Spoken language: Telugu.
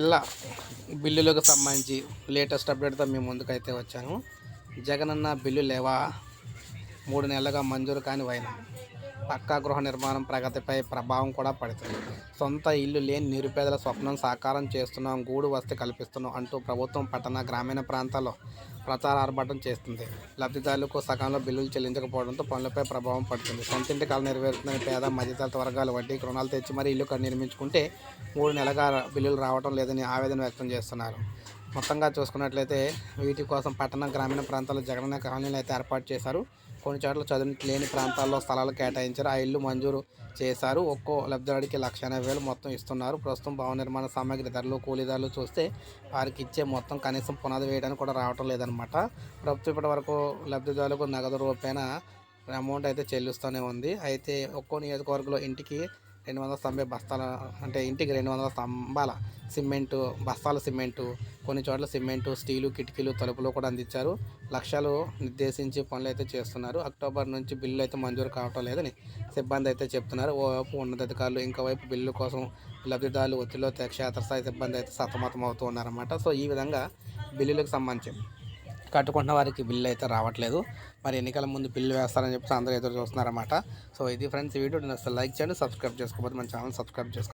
ఇలా బిల్లులకు సంబంధించి లేటెస్ట్ అప్డేట్తో మేము ముందుకైతే వచ్చాను. జగనన్న బిల్లు లేవా? మూడు నెలలుగా మంజూరు కాని వైనం? పక్కా గృహ నిర్మాణం ప్రగతిపై ప్రభావం కూడా పడుతుంది. సొంత ఇల్లు లేని నిరుపేదల స్వప్నం సాకారం చేస్తున్నాం గూడు వసతి కల్పిస్తున్నాం అంటూ ప్రభుత్వం పట్టణ గ్రామీణ ప్రాంతాల్లో ప్రచార ఆర్భాటం చేస్తుంది. లబ్ధిదారులకు సకాలంలో బిల్లులు చెల్లించకపోవడంతో పనులపై ప్రభావం పడుతుంది. సొంతింటి కళ నెరవేరుతున్న పేద మధ్యతరగతి వర్గాలు వడ్డీకి రుణాలు తెచ్చి మరీ ఇల్లు నిర్మించుకుంటే మూడు నెలగా బిల్లులు రావడం లేదని ఆవేదన వ్యక్తం చేస్తున్నారు. మొత్తంగా చూసుకున్నట్లయితే వీటి కోసం పట్టణ గ్రామీణ ప్రాంతాల్లో జగనన్న కాలనీలు అయితే ఏర్పాటు చేశారు. కొన్ని చోట్ల చదువు లేని ప్రాంతాల్లో స్థలాలు కేటాయించారు. ఆ ఇల్లు మంజూరు చేశారు. ఒక్కో లబ్ధిదారుడికి లక్ష ఎనభై వేలు మొత్తం ఇస్తున్నారు. ప్రస్తుతం భవన నిర్మాణ సామాగ్రి ధరలు కూలీ చూస్తే వారికి ఇచ్చే మొత్తం కనీసం పునాది వేయడానికి కూడా రావటం లేదనమాట ప్రభుత్వం ఇప్పటి వరకు లబ్ధిదారులకు నగదు రూపేణ అమౌంట్ అయితే చెల్లిస్తూనే ఉంది. అయితే ఒక్కో నియోజకవర్గంలో ఇంటికి రెండు వందల తొంభై బస్తాల అంటే ఇంటికి రెండు వందల స్తంభాల సిమెంటు బస్తాల సిమెంటు కొన్ని చోట్ల సిమెంటు స్టీలు కిటికీలు తలుపులు కూడా అందించారు. లక్షలు నిర్దేశించి పనులు అయితే చేస్తున్నారు. అక్టోబర్ నుంచి బిల్లు అయితే మంజూరు కావటం లేదని సిబ్బంది అయితే చెప్తున్నారు. ఓవైపు ఉన్నతాధికారులు ఇంకో వైపు బిల్లు కోసం లబ్ధిదారులు ఒత్తిడిలో క్షేత్రస్థాయి సిబ్బంది అయితే సతమతం అవుతూ ఉన్నారన్నమాట. సో ఈ విధంగా బిల్లులకు సంబంధించి కట్టుకుంటున్న వారికి బిల్లు అయితే రావట్లేదు. మరి ఎన్నికల ముందు బిల్లు వేస్తారని చెప్పి అందరూ ఎదురు చూస్తున్నారన్నమాట. సో ఇది ఫ్రెండ్స్ వీడియో లైక్ చేయండి సబ్స్క్రైబ్ చేసుకోకపోతే మన ఛానల్ సబ్స్క్రైబ్ చేసుకోండి.